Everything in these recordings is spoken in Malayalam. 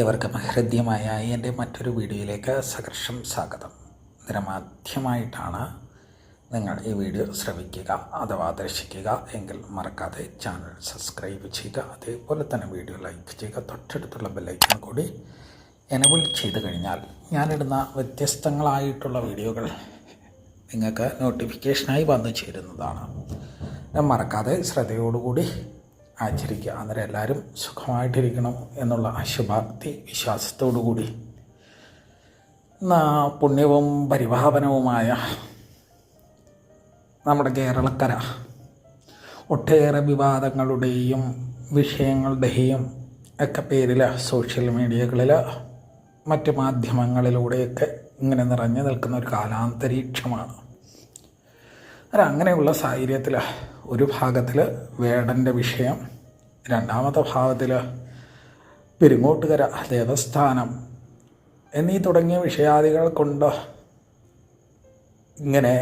ഏവർക്കും ഹൃദ്യമായ എന്റെ മറ്റൊരു വീഡിയോയിലേക്ക് സഹർഷം സ്വാഗതം. നിരമാധ്യമായിട്ടാണ് നിങ്ങൾ ഈ വീഡിയോ ശ്രവിക്കുക അഥവാ ദർശിക്കുക എങ്കിൽ മറക്കാതെ ചാനൽ സബ്സ്ക്രൈബ് ചെയ്യുക അതേപോലെ തന്നെ വീഡിയോ ലൈക്ക് ചെയ്യുക തൊട്ടടുത്തുള്ള ബെല്ലൈക്കൺ കൂടി എനബിൾ ചെയ്ത് കഴിഞ്ഞാൽ ഞാനിടുന്ന വ്യത്യസ്തങ്ങളായിട്ടുള്ള വീഡിയോകൾ നിങ്ങൾക്ക് നോട്ടിഫിക്കേഷനായി വന്നു ചേരുന്നതാണ്. മറക്കാതെ ശ്രദ്ധയോടുകൂടി ആചരിക്കുക. അന്നേരം എല്ലാവരും സുഖമായിട്ടിരിക്കണം എന്നുള്ള ശുഭാപ്തി വിശ്വാസത്തോടുകൂടി. പുണ്യവും പരിഭാവനവുമായ നമ്മുടെ കേരളക്കര ഒട്ടേറെ വിവാദങ്ങളുടെയും വിഷയങ്ങളുടെയും ഒക്കെ പേരിൽ സോഷ്യൽ മീഡിയകളിൽ മറ്റ് മാധ്യമങ്ങളിലൂടെയൊക്കെ ഇങ്ങനെ നിറഞ്ഞു നിൽക്കുന്ന ഒരു കാലാന്തരീക്ഷമാണ്. അങ്ങനെയുള്ള സാഹചര്യത്തിൽ ഒരു ഭാഗത്തിൽ വേടന്റെ വിഷയം രണ്ടാമത്തെ ഭാഗത്തിൽ പെരുങ്ങോട്ടുകര ദേവസ്ഥാനം എന്നീ തുടങ്ങിയ വിഷയാദികൾ കൊണ്ട് ഇങ്ങനെ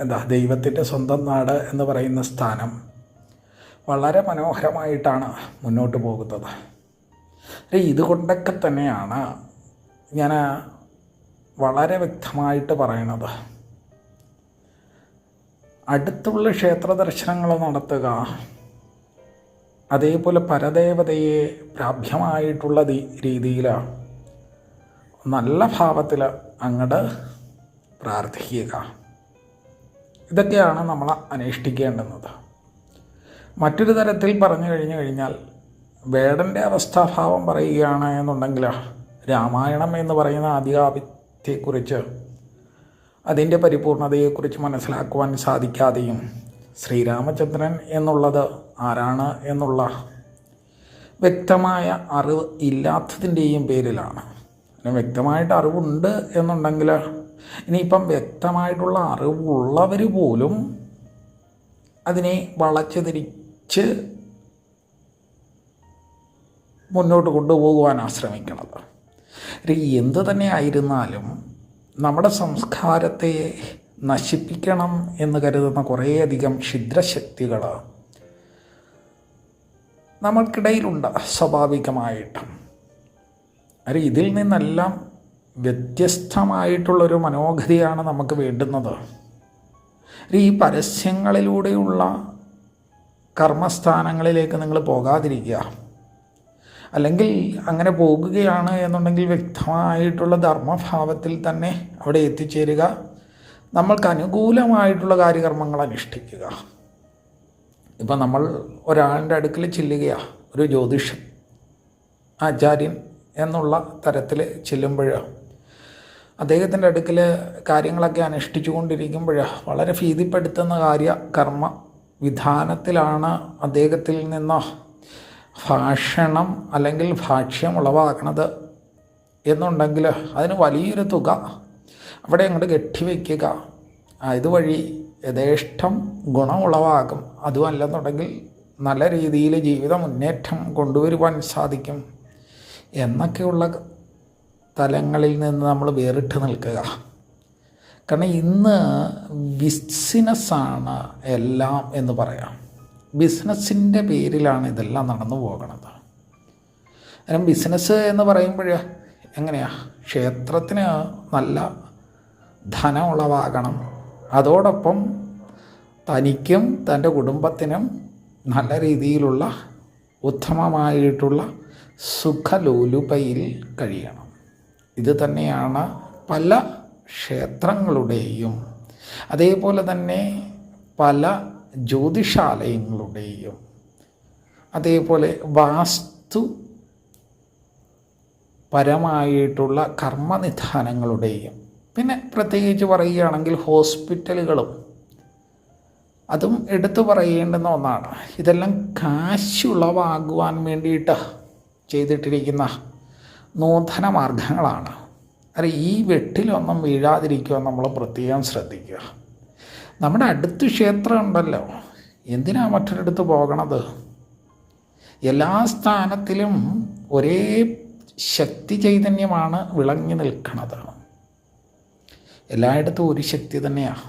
എന്താ ദൈവത്തിന്റെ സ്വന്തം നാട് എന്ന് പറയുന്ന സ്ഥാനം വളരെ മനോഹരമായിട്ടാണ് മുന്നോട്ട് പോകുന്നത്. ഇതുകൊണ്ടൊക്കെ തന്നെയാണ് ഞാൻ വളരെ വ്യക്തമായിട്ട് പറയണത്. അടുത്തുള്ള ക്ഷേത്ര ദർശനങ്ങൾ നടത്തുക അതേപോലെ പരദേവതയെ പ്രാപ്യമായിട്ടുള്ള രീതിയിൽ നല്ല ഭാവത്തിൽ അങ്ങോട്ട് പ്രാർത്ഥിക്കുക. ഇതൊക്കെയാണ് നമ്മൾ അനുഷ്ഠിക്കേണ്ടുന്നത് മറ്റൊരു തരത്തിൽ പറഞ്ഞു കഴിഞ്ഞു കഴിഞ്ഞാൽ വേടന്റെ അവസ്ഥാഭാവം പറയുകയാണ് എന്നുണ്ടെങ്കിൽ രാമായണം എന്ന് പറയുന്ന ആദികാവ്യത്തെക്കുറിച്ച് അതിന്റെ പരിപൂർണതയെക്കുറിച്ച് മനസ്സിലാക്കുവാൻ സാധിക്കാതെയും ശ്രീരാമചന്ദ്രൻ എന്നുള്ളത് ആരാണ് എന്നുള്ള വ്യക്തമായ അറിവ് ഇല്ലാത്തതിന്റെയും പേരിലാണ്. വ്യക്തമായിട്ട് അറിവുണ്ട് എന്നുണ്ടെങ്കിൽ ഇനിയിപ്പം വ്യക്തമായിട്ടുള്ള അറിവുള്ളവർ പോലും അതിനെ വളച്ചു തിരിച്ച് മുന്നോട്ട് കൊണ്ടുപോകുവാനാണ് ശ്രമിക്കുന്നത് എന്ത് തന്നെ ആയിരുന്നാലും നമ്മുടെ സംസ്കാരത്തെ നശിപ്പിക്കണം എന്ന് കരുതുന്ന കുറേയധികം ക്ഷുദ്രശക്തികൾ നമ്മൾക്കിടയിലുണ്ട് സ്വാഭാവികമായിട്ടും. അരെ ഇതിൽ നിന്നെല്ലാം വ്യത്യസ്തമായിട്ടുള്ളൊരു മനോഗതിയാണ് നമുക്ക് വേണ്ടുന്നത്. ഈ പരസ്യങ്ങളിലൂടെയുള്ള കർമ്മസ്ഥാനങ്ങളിലേക്ക് നിങ്ങൾ പോകാതിരിക്കുക. അല്ലെങ്കിൽ അങ്ങനെ പോകുകയാണ് എന്നുണ്ടെങ്കിൽ വ്യക്തമായിട്ടുള്ള ധർമ്മഭാവത്തിൽ തന്നെ അവിടെ എത്തിച്ചേരുക. നമ്മൾക്ക് അനുകൂലമായിട്ടുള്ള കാര്യകർമ്മങ്ങൾ അനുഷ്ഠിക്കുക. ഇപ്പം നമ്മൾ ഒരാളുടെ അടുക്കൽ ചെല്ലുകയാണ് ഒരു ജ്യോതിഷൻ ആചാര്യൻ എന്നുള്ള തരത്തിൽ ചെല്ലുമ്പോൾ അദ്ദേഹത്തിന്റെ അടുക്കൽ കാര്യങ്ങളൊക്കെ അനുഷ്ഠിച്ചു കൊണ്ടിരിക്കുമ്പോൾ വളരെ ഭീതിപ്പെടുത്തുന്ന കാര്യ കർമ്മ വിധാനത്തിലാണ് അദ്ദേഹത്തിൽ നിന്ന് ഭാഷണം അല്ലെങ്കിൽ ഭാഷ്യം ഉളവാക്കണത് എന്നുണ്ടെങ്കിൽ അതിന് വലിയൊരു തുക അവിടെ അങ്ങോട്ട് കെട്ടിവെക്കുക ഇതുവഴി യഥേഷ്ടം ഗുണം ഉളവാകും. അതുമല്ലെന്നുണ്ടെങ്കിൽ നല്ല രീതിയിൽ ജീവിത മുന്നേറ്റം കൊണ്ടുവരുവാൻ സാധിക്കും. എന്നൊക്കെയുള്ള തലങ്ങളിൽ നിന്ന് നമ്മൾ വേറിട്ട് നിൽക്കുക. കാരണം ഇന്ന് ബിസിനസ്സാണ് എല്ലാം എന്ന് പറയാം. ബിസിനസ്സിന്റെ പേരിലാണ് ഇതെല്ലാം നടന്നു പോകണത് കാരണം ബിസിനസ് എന്ന് പറയുമ്പോൾ എങ്ങനെയാ? ക്ഷേത്രത്തിന് നല്ല ധനം ഉളവാകണം അതോടൊപ്പം തനിക്കും തന്റെ കുടുംബത്തിനും നല്ല രീതിയിലുള്ള ഉത്തമമായിട്ടുള്ള സുഖലോലുപയിൽ കഴിയണം. ഇത് തന്നെയാണ് പല ക്ഷേത്രങ്ങളുടെയും. അതേപോലെ തന്നെ പല ജ്യോതിഷാലയങ്ങളുടെയും അതേപോലെ വാസ്തു പരമായിട്ടുള്ള കർമ്മനിധാനങ്ങളുടെയും പിന്നെ പ്രത്യേകിച്ച് പറയുകയാണെങ്കിൽ ഹോസ്പിറ്റലുകളും അതും എടുത്തു പറയേണ്ടുന്ന ഒന്നാണ്. ഇതെല്ലാം കാശുളവാകുവാൻ വേണ്ടിയിട്ട് ചെയ്തിട്ടിരിക്കുന്ന നൂതന മാർഗങ്ങളാണ്. അല്ല ഈ വെട്ടിലൊന്നും വീഴാതിരിക്കുവാൻ നമ്മൾ പ്രത്യേകം ശ്രദ്ധിക്കുക. നമ്മുടെ അടുത്ത് ക്ഷേത്രം ഉണ്ടല്ലോ. എന്തിനാ മറ്റൊരിടത്ത് പോകണത്? എല്ലാ സ്ഥാനത്തിലും ഒരേ ശക്തി ചൈതന്യമാണ് വിളങ്ങി നിൽക്കുന്നത് എല്ലായിടത്തും ഒരു ശക്തി തന്നെയാണ്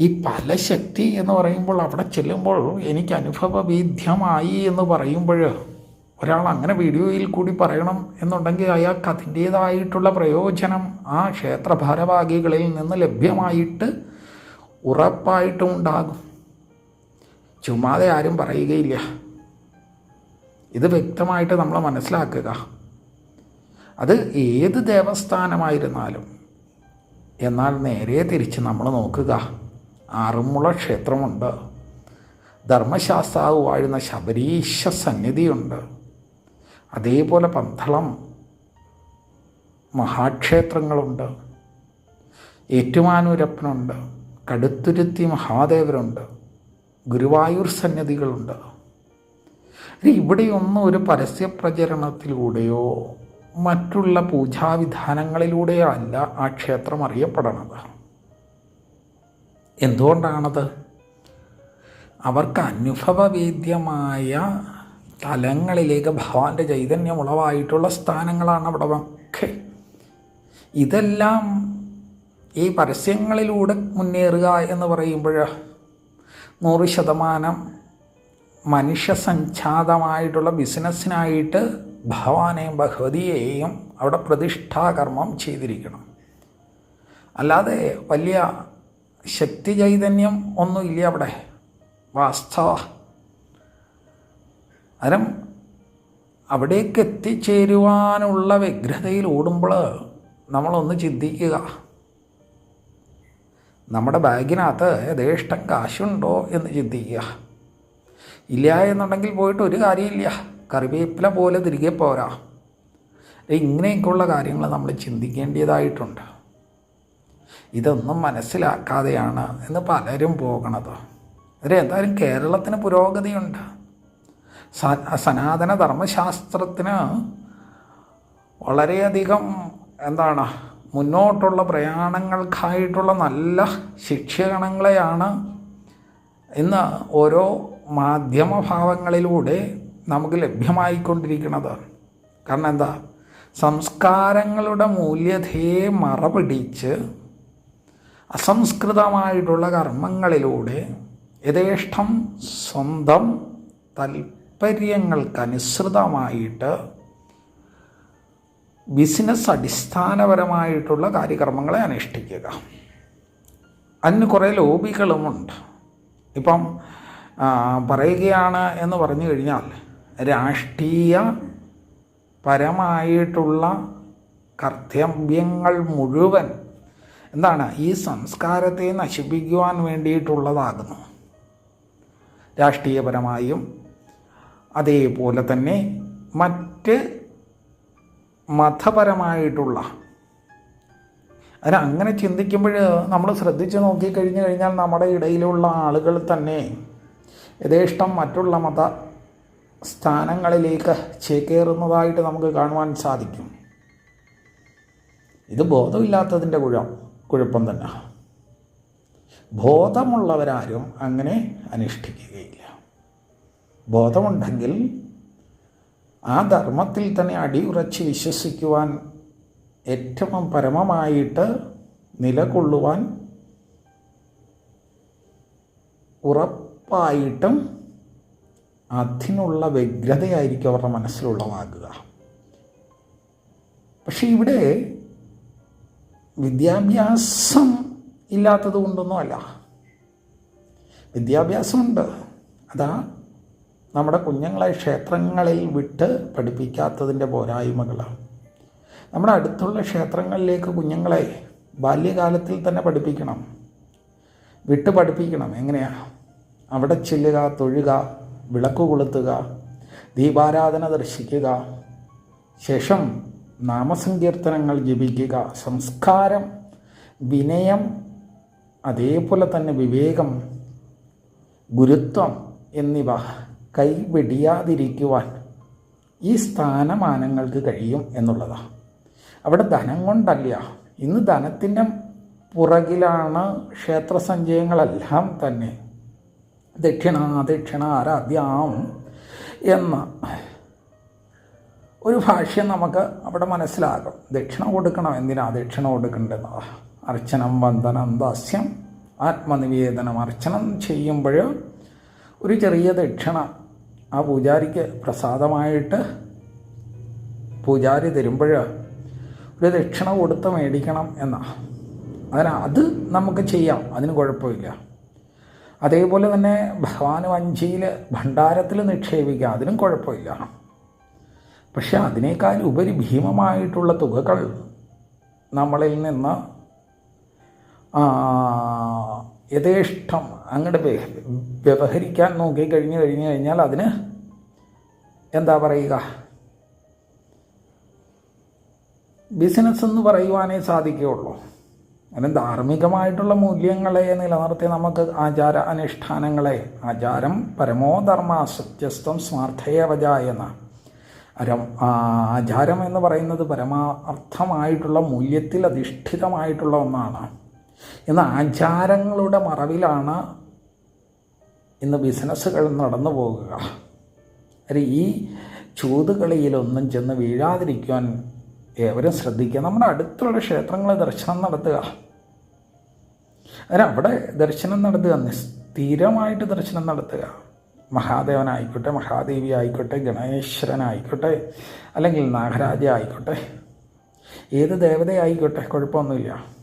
ഈ പല ശക്തി എന്ന് പറയുമ്പോൾ അവിടെ ചെല്ലുമ്പോൾ എനിക്ക് അനുഭവവേദ്യമായി എന്ന് പറയുമ്പോൾ ഒരാൾ അങ്ങനെ വീഡിയോയിൽ കൂടി പറയണം എന്നുണ്ടെങ്കിൽ അയാൾക്ക് അതിന്റേതായിട്ടുള്ള പ്രയോജനം ആ ക്ഷേത്രഭാരവാഹികളിൽ നിന്ന് ലഭ്യമായിട്ട് ഉറപ്പായിട്ടും ഉണ്ടാകും. ചുമ്മാതെ ആരും പറയുകയില്ല. ഇത് വ്യക്തമായിട്ട് നമ്മൾ മനസ്സിലാക്കുക. അത് ഏത് ദേവസ്ഥാനമായിരുന്നാലും എന്നാൽ നേരെ തിരിച്ച് നമ്മൾ നോക്കുക. ആറന്മുള ക്ഷേത്രമുണ്ട്. ധർമ്മശാസ്താവ് വാഴുന്ന ശബരീശ സന്നിധിയുണ്ട്. അതേപോലെ പന്തളം മഹാക്ഷേത്രങ്ങളുണ്ട്. ഏറ്റുമാനൂരപ്പനുണ്ട്. കടുത്തുരുത്തി മഹാദേവരുണ്ട്. ഗുരുവായൂർ സന്നിധികളുണ്ട്. ഇവിടെയൊന്നും ഒരു പരസ്യപ്രചരണത്തിലൂടെയോ മറ്റുള്ള പൂജാവിധാനങ്ങളിലൂടെയോ അല്ല ആ ക്ഷേത്രം അറിയപ്പെടണത്. എന്തുകൊണ്ടാണത്? അവർക്ക് അനുഭവവേദ്യമായ തലങ്ങളിലേക്ക് ഭഗവാന്റെ ചൈതന്യം ഉളവായിട്ടുള്ള സ്ഥാനങ്ങളാണ് അവിടെ ഒക്കെ. ഇതെല്ലാം ഈ പരസ്യങ്ങളിലൂടെ മുന്നേറുക എന്ന് പറയുമ്പോൾ നൂറ് ശതമാനം മനുഷ്യ സംജാതമായിട്ടുള്ള ബിസിനസ്സിനായിട്ട് ഭഗവാനെയും ഭഗവതിയെയും അവിടെ പ്രതിഷ്ഠാകർമ്മം ചെയ്തിരിക്കണം. അല്ലാതെ വലിയ ശക്തി ചൈതന്യം ഒന്നുമില്ല അവിടെ. വാസ്തവ. അന്നേരം അവിടേക്ക് എത്തിച്ചേരുവാനുള്ള വ്യഗ്രതയിൽ ഓടുമ്പോൾ നമ്മളൊന്ന് ചിന്തിക്കുക. നമ്മുടെ ബാഗിനകത്ത് ദേഷ്ടം കാശുണ്ടോ എന്ന് ചിന്തിക്കുക. ഇല്ല എന്നുണ്ടെങ്കിൽ പോയിട്ട് ഒരു കാര്യമില്ല. കറിവേപ്പില പോലെ തിരികെ പോരാ. ഇങ്ങനെയൊക്കെയുള്ള കാര്യങ്ങൾ നമ്മൾ ചിന്തിക്കേണ്ടതായിട്ടുണ്ട്. ഇതൊന്നും മനസ്സിലാക്കാതെയാണ് എന്ന് പലരും പോകണത് അതിൽ എന്തായാലും കേരളത്തിന് പുരോഗതിയുണ്ട്. സനാതന ധർമ്മശാസ്ത്രത്തിന് വളരെയധികം എന്താണ് മുന്നോട്ടുള്ള പ്രയാണങ്ങൾക്കായിട്ടുള്ള നല്ല ശിക്ഷകണങ്ങളെയാണ് ഇന്ന് ഓരോ മാധ്യമഭാവങ്ങളിലൂടെ നമുക്ക് ലഭ്യമായിക്കൊണ്ടിരിക്കുന്നത്. കാരണം എന്താ? സംസ്കാരങ്ങളുടെ മൂല്യതയെ മറപിടിച്ച് അസംസ്കൃതമായിട്ടുള്ള കർമ്മങ്ങളിലൂടെ യഥേഷ്ടം സ്വന്തം താല്പര്യങ്ങൾക്കനുസൃതമായിട്ട് ബിസിനസ് അടിസ്ഥാനപരമായിട്ടുള്ള കാര്യകർമ്മങ്ങളെ അനുഷ്ഠിക്കുക. അതിന് കുറേ ലോബികളുമുണ്ട്. ഇപ്പം പറയുകയാണ് എന്ന് പറഞ്ഞു കഴിഞ്ഞാൽ രാഷ്ട്രീയ പരമായിട്ടുള്ള കർത്തവ്യങ്ങൾ മുഴുവൻ എന്താണ്? ഈ സംസ്കാരത്തെ നശിപ്പിക്കുവാൻ വേണ്ടിയിട്ടുള്ളതാകുന്നു. രാഷ്ട്രീയപരമായും അതേപോലെ തന്നെ മറ്റ് മതപരമായിട്ടുള്ള. അതിന് അങ്ങനെ ചിന്തിക്കുമ്പോൾ നമ്മൾ ശ്രദ്ധിച്ച് നോക്കിക്കഴിഞ്ഞു കഴിഞ്ഞാൽ നമ്മുടെ ഇടയിലുള്ള ആളുകൾ തന്നെ യഥേഷ്ടം മറ്റുള്ള മത സ്ഥാനങ്ങളിലേക്ക് ചേക്കേറുന്നതായിട്ട് നമുക്ക് കാണുവാൻ സാധിക്കും. ഇത് ബോധമില്ലാത്തതിന്റെ കുഴം കുഴപ്പം തന്നെ. ബോധമുള്ളവരാരും അങ്ങനെ അനുഷ്ഠിക്കുകയില്ല. ബോധമുണ്ടെങ്കിൽ ആ ധർമ്മത്തിൽ തന്നെ അടിയുറച്ച് വിശ്വസിക്കുവാൻ ഏറ്റവും പരമമായിട്ട് നിലകൊള്ളുവാൻ ഉറപ്പായിട്ടും അതിനുള്ള വ്യഗ്രതയായിരിക്കും അവരുടെ മനസ്സിലുള്ളതാകുക. പക്ഷെ ഇവിടെ വിദ്യാഭ്യാസം ഇല്ലാത്തത് കൊണ്ടൊന്നുമല്ല. വിദ്യാഭ്യാസമുണ്ട്. അതാ നമ്മുടെ കുഞ്ഞുങ്ങളെ ക്ഷേത്രങ്ങളിൽ വിട്ട് പഠിപ്പിക്കാത്തതിന്റെ പോരായ്മകളാണ്. നമ്മുടെ അടുത്തുള്ള ക്ഷേത്രങ്ങളിലേക്ക് കുഞ്ഞുങ്ങളെ ബാല്യകാലത്തിൽ തന്നെ പഠിപ്പിക്കണം. വിട്ട് പഠിപ്പിക്കണം. എങ്ങനെയാണ് അവിടെ ചെല്ലുക തൊഴുക വിളക്ക് കൊളുത്തുക ദീപാരാധന ദർശിക്കുക ശേഷം നാമസങ്കീർത്തനങ്ങൾ ജപിക്കുക സംസ്കാരം വിനയം അതേപോലെ തന്നെ വിവേകം ഗുരുത്വം എന്നിവ കൈവെടിയാതിരിക്കുവാൻ ഈ സ്ഥാനമാനങ്ങൾക്ക് കഴിയും എന്നുള്ളതാണ് അവിടെ ധനം കൊണ്ടല്ല. ഇന്ന് ധനത്തിന്റെ പുറകിലാണ് ക്ഷേത്ര സഞ്ചയങ്ങളെല്ലാം തന്നെ. ദക്ഷിണ ദക്ഷിണ ആരാധ്യാം എന്ന ഒരു ഭാഷ്യം നമുക്ക് അവിടെ മനസ്സിലാകും. ദക്ഷിണ കൊടുക്കണം എന്തിനാ? ദക്ഷിണ കൊടുക്കേണ്ടത്. അർച്ചനം വന്ദനം ദാസ്യം ആത്മനിവേദനം. അർച്ചനം ചെയ്യുമ്പോൾ ഒരു ചെറിയ ദക്ഷിണ ആ പൂജാരിക്ക് പ്രസാദമായിട്ട് പൂജാരി തരുമ്പോൾ ഒരു ദക്ഷിണ കൊടുത്ത് മേടിക്കണം എന്നാ. അതിന് അത് നമുക്ക് ചെയ്യാം അതിന് കുഴപ്പമില്ല. അതേപോലെ തന്നെ ഭഗവാൻ വഞ്ചിയിൽ ഭണ്ഡാരത്തിൽ നിക്ഷേപിക്കാം അതിനും കുഴപ്പമില്ല. പക്ഷെ അതിനേക്കാൾ ഉപരി ഭീമമായിട്ടുള്ള തുകകൾ നമ്മളിൽ നിന്ന് യഥേഷ്ടം അങ്ങോട്ട് വ്യ- വ്യവഹരിക്കാൻ നോക്കി കഴിഞ്ഞു കഴിഞ്ഞു കഴിഞ്ഞാൽ അതിന് എന്താ പറയുക? ബിസിനസ് എന്ന് പറയുവാനേ സാധിക്കുകയുള്ളൂ. അങ്ങനെ ധാർമ്മികമായിട്ടുള്ള മൂല്യങ്ങളെ നിലനിർത്തി നമുക്ക് ആചാര അനുഷ്ഠാനങ്ങളെ ആചാരം പരമോധർമ്മ സത്യസ്ഥം സ്മാർത്ഥേവജ എന്ന അരം ആചാരം എന്ന് പറയുന്നത് പരമാർത്ഥമായിട്ടുള്ള മൂല്യത്തിൽ അധിഷ്ഠിതമായിട്ടുള്ള ഒന്നാണ്. ഇന്ന് ആചാരങ്ങളുടെ മറവിലാണ് ഇന്ന് ബിസിനസ്സുകൾ നടന്നു പോകുക. അല്ലെ ഈ ചൂതുകളിയിലൊന്നും ചെന്ന് വീഴാതിരിക്കുവാൻ ഏവരും ശ്രദ്ധിക്കുക. നമ്മുടെ അടുത്തുള്ള ക്ഷേത്രങ്ങളെ ദർശനം നടത്തുക. അവിടെ ദർശനം നടത്തുക സ്ഥിരമായിട്ട് ദർശനം നടത്തുക. മഹാദേവനായിക്കോട്ടെ മഹാദേവി ആയിക്കോട്ടെ ഗണേശ്വരനായിക്കോട്ടെ അല്ലെങ്കിൽ നാഗരാജ ആയിക്കോട്ടെ ഏത് ദേവതയായിക്കോട്ടെ കുഴപ്പമൊന്നുമില്ല.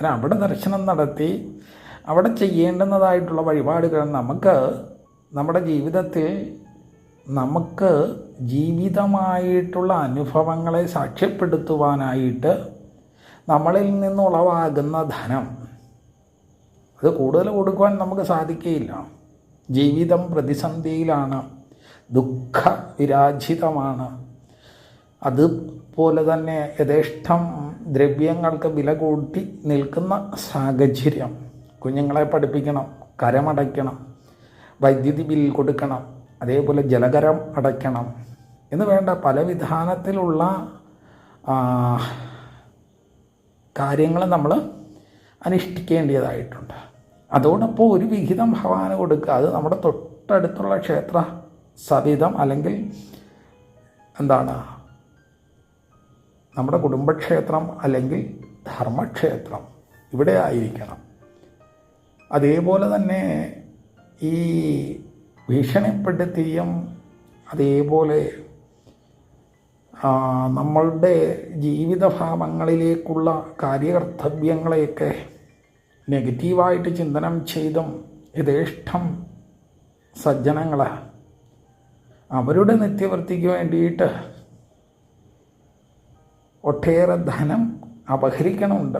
അതിന് അവിടെ ദർശനം നടത്തി അവിടെ ചെയ്യേണ്ടുന്നതായിട്ടുള്ള വഴിപാടുകൾ നമുക്ക് നമ്മുടെ ജീവിതത്തിൽ നമുക്ക് ജീവിതമായിട്ടുള്ള അനുഭവങ്ങളെ സാക്ഷ്യപ്പെടുത്തുവാനായിട്ട് നമ്മളിൽ നിന്നുളവാകുന്ന ധനം. അത് കൂടുതൽ കൊടുക്കുവാൻ നമുക്ക് സാധിക്കുകയില്ല. ജീവിതം പ്രതിസന്ധിയിലാണ്. ദുഃഖ വിരാജിതമാണ് അതുപോലെ തന്നെ യഥേഷ്ടം ദ്രവ്യങ്ങൾക്ക് വില കൂട്ടി നിൽക്കുന്ന സാഹചര്യം. കുഞ്ഞുങ്ങളെ പഠിപ്പിക്കണം കരമടയ്ക്കണം വൈദ്യുതി ബിൽ കൊടുക്കണം അതേപോലെ ജലകരം അടയ്ക്കണം എന്ന് വേണ്ട പല വിധാനത്തിലുള്ള കാര്യങ്ങൾ നമ്മൾ അനുഷ്ഠിക്കേണ്ടതായിട്ടുണ്ട്. അതോടൊപ്പം ഒരു വിഹിതം ഭവാന കൊടുക്കുക. അത് നമ്മുടെ തൊട്ടടുത്തുള്ള ക്ഷേത്ര സവിധം അല്ലെങ്കിൽ എന്താണ് നമ്മുടെ കുടുംബക്ഷേത്രം അല്ലെങ്കിൽ ധർമ്മക്ഷേത്രം ഇവിടെ ആയിരിക്കണം. അതേപോലെ തന്നെ ഈ ഭീഷണിപ്പെടുത്തിയും അതേപോലെ നമ്മളുടെ ജീവിതഭാവങ്ങളിലേക്കുള്ള കാര്യകർത്തവ്യങ്ങളെയൊക്കെ നെഗറ്റീവായിട്ട് ചിന്തനം ചെയ്തും യഥേഷ്ടം സജ്ജനങ്ങളെ അവരുടെ നിത്യവൃത്തിക്ക് വേണ്ടിയിട്ട് ഒട്ടേറെ ധനം അപഹരിക്കണമുണ്ട്.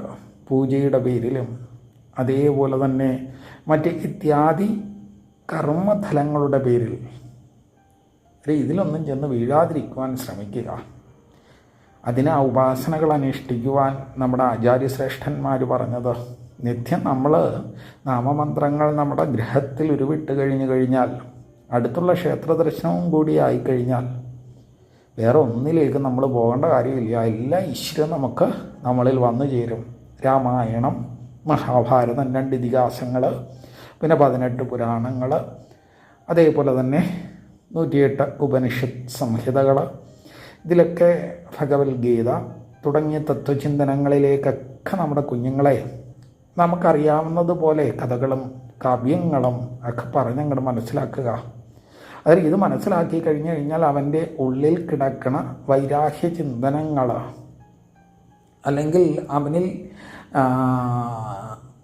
പൂജയുടെ പേരിലും അതേപോലെ തന്നെ മറ്റ് ഇത്യാദി കർമ്മഫലങ്ങളുടെ പേരിൽ. ഇതിലൊന്നും ചെന്ന് വീഴാതിരിക്കുവാൻ ശ്രമിക്കുക. അതിന് ആ ഉപാസനകൾ അനുഷ്ഠിക്കുവാൻ നമ്മുടെ ആചാര്യശ്രേഷ്ഠന്മാർ പറഞ്ഞത്. നിത്യം നമ്മൾ നാമമന്ത്രങ്ങൾ നമ്മുടെ ഗ്രഹത്തിൽ ഉരുവിട്ട് കഴിഞ്ഞു കഴിഞ്ഞാൽ അടുത്തുള്ള ക്ഷേത്ര ദർശനവും കൂടി ആയിക്കഴിഞ്ഞാൽ വേറെ ഒന്നിലേക്ക് നമ്മൾ പോകേണ്ട കാര്യമില്ല. എല്ലാ ഈശ്വരൻ നമുക്ക് നമ്മളിൽ വന്നു ചേരും. രാമായണം മഹാഭാരതം രണ്ട് ഇതിഹാസങ്ങൾ പിന്നെ പതിനെട്ട് പുരാണങ്ങൾ അതേപോലെ തന്നെ നൂറ്റിയെട്ട് ഉപനിഷത്ത് സംഹിതകൾ. ഇതിലൊക്കെ ഭഗവത്ഗീത തുടങ്ങിയ തത്വചിന്തനങ്ങളിലേക്കൊക്കെ നമ്മുടെ കുഞ്ഞുങ്ങളെ നമുക്കറിയാവുന്നതുപോലെ കഥകളും കാവ്യങ്ങളും ഒക്കെ പറഞ്ഞങ്ങോട്ട് മനസ്സിലാക്കുക. അതിൽ ഇത് മനസ്സിലാക്കി കഴിഞ്ഞു കഴിഞ്ഞാൽ അവന്റെ ഉള്ളിൽ കിടക്കണ വൈരാഹ്യ ചിന്തനങ്ങൾ അല്ലെങ്കിൽ അവനിൽ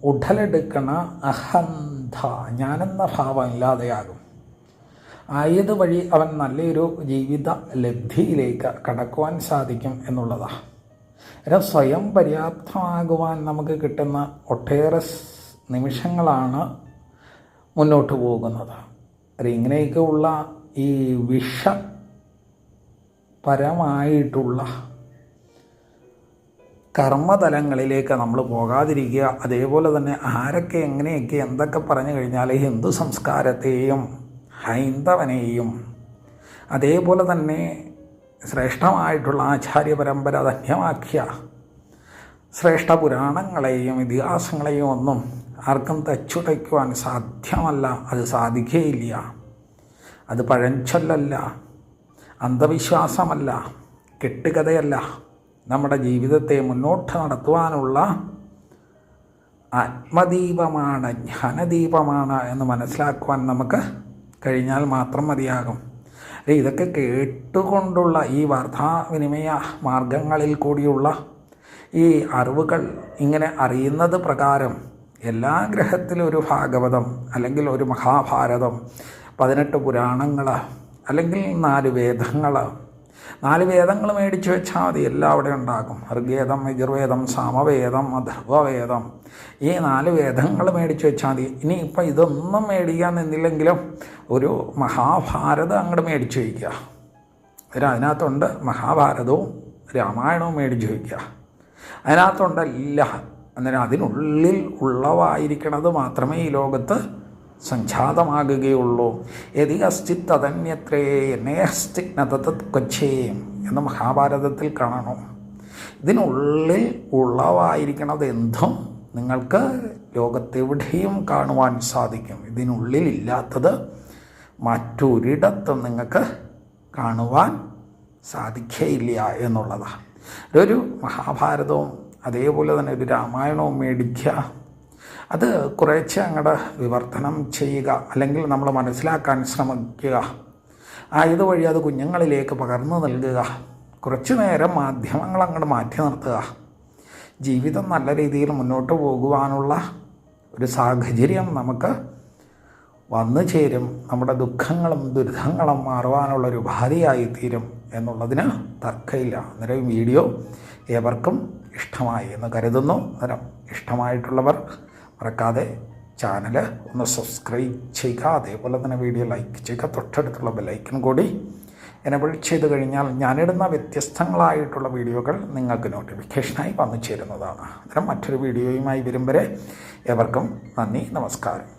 ഉടലെടുക്കണ അഹന്ത ഞാനെന്ന ഭാവം ഇല്ലാതെയാകും. ആയത് വഴി അവൻ നല്ലൊരു ജീവിത ലബ്ധിയിലേക്ക് കടക്കുവാൻ സാധിക്കും എന്നുള്ളതാണ് അല്ല സ്വയം പര്യാപ്തമാകുവാൻ നമുക്ക് കിട്ടുന്ന ഒട്ടേറെ നിമിഷങ്ങളാണ് മുന്നോട്ട് പോകുന്നത്. അത് ഇങ്ങനെയൊക്കെയുള്ള ഈ വിഷപരമായിട്ടുള്ള കർമ്മതലങ്ങളിലേക്ക് നമ്മൾ പോകാതിരിക്കുക അതേപോലെ തന്നെ ആരൊക്കെ എങ്ങനെയൊക്കെ എന്തൊക്കെ പറഞ്ഞു കഴിഞ്ഞാൽ ഹിന്ദു സംസ്കാരത്തെയും ഹൈന്ദവനെയും അതേപോലെ തന്നെ ശ്രേഷ്ഠമായിട്ടുള്ള ആചാര്യ പരമ്പര ധന്യമാക്കിയ ശ്രേഷ്ഠ പുരാണങ്ങളെയും ഇതിഹാസങ്ങളെയും ഒന്നും ആർക്കും തച്ചുടയ്ക്കുവാൻ സാധ്യമല്ല. അത് സാധിക്കുകയില്ല. അത് പഴഞ്ചൊല്ലല്ല. അന്ധവിശ്വാസമല്ല. കെട്ടുകഥയല്ല. നമ്മുടെ ജീവിതത്തെ മുന്നോട്ട് നടത്തുവാനുള്ള ആത്മദീപമാണ് ജ്ഞാനദീപമാണ് എന്ന് മനസ്സിലാക്കുവാൻ നമുക്ക് കഴിഞ്ഞാൽ മാത്രം മതിയാകും. ഇതൊക്കെ കേട്ടുകൊണ്ടുള്ള ഈ വാർത്താവിനിമയ മാർഗങ്ങളിൽ കൂടിയുള്ള ഈ അറിവുകൾ ഇങ്ങനെ അറിയുന്നത് പ്രകാരം എല്ലാ ഗ്രഹത്തിലും ഒരു ഭാഗവതം അല്ലെങ്കിൽ ഒരു മഹാഭാരതം പതിനെട്ട് പുരാണങ്ങൾ അല്ലെങ്കിൽ നാല് വേദങ്ങൾ നാല് വേദങ്ങൾ മേടിച്ചു വെച്ചാൽ മതി എല്ലാം അവിടെ ഉണ്ടാകും ഋഗ്വേദം യജുർവേദം സാമവേദം അഥർവവേദം. ഈ നാല് വേദങ്ങൾ മേടിച്ചു വെച്ചാൽ മതി. ഇനി ഇപ്പം ഇതൊന്നും മേടിക്കാൻ നിന്നില്ലെങ്കിലും ഒരു മഹാഭാരതം അങ്ങോട്ട് മേടിച്ചു വയ്ക്കുക. അന്നേരം അതിനകത്തുണ്ട് മഹാഭാരതവും രാമായണവും മേടിച്ചു വയ്ക്കുക. അതിനകത്തുണ്ട് എല്ലാം. അന്നേരം അതിനുള്ളിൽ ഉള്ളവായിരിക്കണത് മാത്രമേ ഈ ലോകത്ത് സംജാതമാകുകയുള്ളൂ. യതി അസ്തി അതന്യത്രേ നേഹസ്തി നതത് എന്ന് മഹാഭാരതത്തിൽ കാണണം. ഇതിനുള്ളിൽ ഉള്ളവായിരിക്കണത് എന്തും നിങ്ങൾക്ക് ലോകത്തെവിടെയും കാണുവാൻ സാധിക്കും. ഇതിനുള്ളിൽ ഇല്ലാത്തത് മറ്റൊരിടത്തും നിങ്ങൾക്ക് കാണുവാൻ സാധിക്കയില്ല എന്നുള്ളതാണ്. ഒരു മഹാഭാരതവും അതേപോലെ തന്നെ ഒരു രാമായണവും മേടിക്കുക. അത് കുറേശ്ശെ അങ്ങോട്ട് വിവർത്തനം ചെയ്യുക. അല്ലെങ്കിൽ നമ്മൾ മനസ്സിലാക്കാൻ ശ്രമിക്കുക. ആയത് വഴി അത് കുഞ്ഞുങ്ങളിലേക്ക് പകർന്നു നൽകുക. കുറച്ചു നേരം മാധ്യമങ്ങൾ അങ്ങോട്ട് മാറ്റി നിർത്തുക. ജീവിതം നല്ല രീതിയിൽ മുന്നോട്ട് പോകുവാനുള്ള ഒരു സാഹചര്യം നമുക്ക് വന്നു ചേരും. നമ്മുടെ ദുഃഖങ്ങളും ദുരിതങ്ങളും മാറുവാനുള്ള ഒരു ഉപാധിയായി തീരും എന്നുള്ളതിന് തർക്കമില്ല. അന്നേരം വീഡിയോ ഏവർക്കും ഇഷ്ടമായി എന്ന് കരുതുന്നു. അന്നേരം ഇഷ്ടമായിട്ടുള്ളവർ മറക്കാതെ ചാനൽ ഒന്ന് സബ്സ്ക്രൈബ് ചെയ്യുക. അതേപോലെ തന്നെ വീഡിയോ ലൈക്ക് ചെയ്യുക. തൊട്ടടുത്തുള്ള ബെലൈക്കൺ കൂടി എനബിൾ ചെയ്ത് കഴിഞ്ഞാൽ ഞാനിടുന്ന വ്യത്യസ്തങ്ങളായിട്ടുള്ള വീഡിയോകൾ നിങ്ങൾക്ക് നോട്ടിഫിക്കേഷനായി വന്നു ചേരുന്നതാണ്. അന്നേരം മറ്റൊരു വീഡിയോയുമായി വരും വരെ ഏവർക്കും നന്ദി നമസ്കാരം.